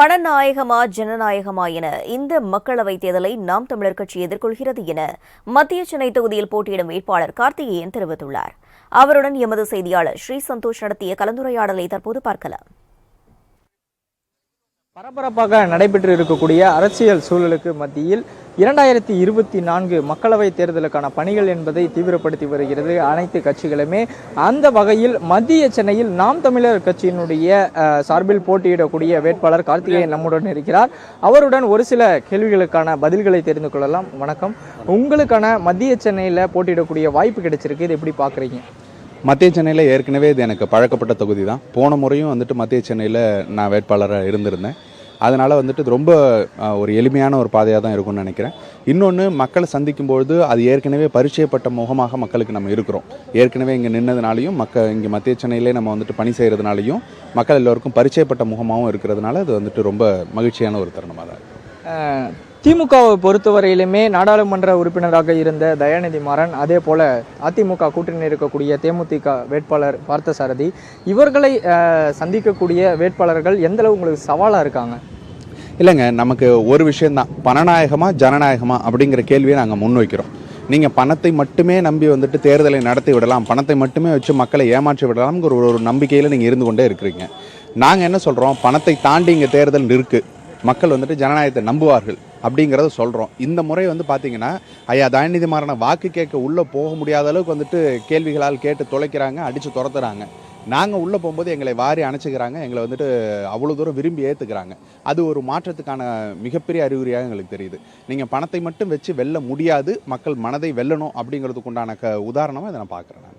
பணநாயகமா ஜனநாயகமா என இந்த மக்களவைத் தேர்தலை நாம் தமிழர் கட்சி எதிர்கொள்கிறது என மத்திய சென்னை தொகுதியில் போட்டியிடும் வேட்பாளர் கார்த்திகேயன் தெரிவித்துள்ளார். அவருடன் எமது செய்தியாளர் ஸ்ரீ சந்தோஷ் நடத்திய கலந்துரையாடலை தற்போது பார்க்கலாம். பரபரப்பாக நடைபெற்று இருக்கக்கூடிய அரசியல் சூழலுக்கு மத்தியில் இரண்டாயிரத்தி இருபத்தி நான்கு மக்களவைத் தேர்தலுக்கான பணிகள் என்பதை தீவிரப்படுத்தி வருகிறது. அனைத்து கட்சிகளுமே அந்த வகையில் மத்திய சென்னையில் நாம் தமிழர் கட்சியினுடைய சார்பில் போட்டியிடக்கூடிய வேட்பாளர் கார்த்திகேயன் நம்முடன் இருக்கிறார். அவருடன் ஒரு சில கேள்விகளுக்கான பதில்களை தெரிந்து கொள்ளலாம். வணக்கம். உங்களுக்கான மத்திய சென்னையில் போட்டியிடக்கூடிய வாய்ப்பு கிடைச்சிருக்கு. இது எப்படி பார்க்குறீங்க மத்திய சென்னையில் ஏற்கனவே இது எனக்கு பழக்கப்பட்ட தொகுதி தான் போன முறையும் வந்துட்டு மத்திய சென்னையில் நான் வேட்பாளராக இருந்திருந்தேன். அதனால் வந்துட்டு இது ரொம்ப ஒரு எளிமையான ஒரு பாதையாக தான் இருக்கும்னு நினைக்கிறேன். இன்னொன்று மக்களை சந்திக்கும்பொழுது அது ஏற்கனவே பரிச்சயப்பட்ட முகமாக மக்களுக்கு நம்ம இருக்கிறோம். ஏற்கனவே இங்கே நின்னதுனாலையும் மக்க இங்கே மத்திய சென்னையிலே நம்ம வந்துட்டு பணி செய்கிறதுனாலையும் மக்கள் எல்லோருக்கும் பரிச்சயப்பட்ட முகமாகவும் இருக்கிறதுனால அது வந்துட்டு ரொம்ப மகிழ்ச்சியான ஒரு தருணமாக தான் இருக்கும். திமுகவை பொறுத்தவரையிலுமே நாடாளுமன்ற உறுப்பினராக இருந்த தயாநிதி மாறன் அதே போல் அதிமுக கூட்டணி இருக்கக்கூடிய தேமுதிக வேட்பாளர் பார்த்தசாரதி இவர்களை சந்திக்கக்கூடிய வேட்பாளர்கள் எந்த அளவு உங்களுக்கு சவாலாக இருக்காங்க? இல்லைங்க நமக்கு ஒரு விஷயந்தான் பணநாயகமா ஜனநாயகமா அப்படிங்கிற கேள்வியை நாங்கள் முன்வைக்கிறோம். நீங்கள் பணத்தை மட்டுமே நம்பி வந்துட்டு தேர்தலை நடத்தி விடலாம் பணத்தை மட்டுமே வச்சு மக்களை ஏமாற்றி விடலாம்ங்கிற ஒரு ஒரு நம்பிக்கையில் நீங்கள் இருந்து கொண்டே இருக்கிறீங்க. நாங்கள் என்ன சொல்கிறோம் பணத்தை தாண்டி இங்கே தேர்தல் இருக்குது மக்கள் வந்துட்டு ஜனநாயகத்தை நம்புவார்கள் அப்படிங்கிறத சொல்கிறோம் இந்த முறை வந்து பார்த்தீங்கன்னா ஐயா தயநிதி மாறன வாக்கு கேட்க உள்ளே போக முடியாத அளவுக்கு வந்துட்டு கேள்விகளால் கேட்டு தொலைக்கிறாங்க அடித்து துரத்துறாங்க. நாங்கள் உள்ளே போகும்போது எங்களை வாரி அணைச்சிக்கிறாங்க. எங்களை வந்துட்டு அவ்வளோ தூரம் விரும்பி ஏற்றுக்கிறாங்க அது ஒரு மாற்றத்துக்கான மிகப்பெரிய அறிகுறியாக எங்களுக்கு தெரியுது. நீங்கள் பணத்தை மட்டும் வச்சு வெல்ல முடியாது. மக்கள் மனதை வெல்லணும் அப்படிங்கிறதுக்கு உண்டான க உதாரணமாக இதை நான் பார்க்குறேன் நான்.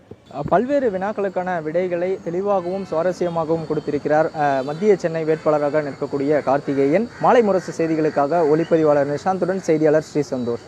பல்வேறு வினாக்களுக்கான விடைகளை தெளிவாகவும் சுவாரஸ்யமாகவும் கொடுத்திருக்கிறார் மத்திய சென்னை வேட்பாளராக நிற்கக்கூடிய கார்த்திகேயன். மாலை முரசு செய்திகளுக்காக ஒளிப்பதிவாளர் நிஷாந்துடன் செய்தியாளர் ஸ்ரீ சந்தோஷ்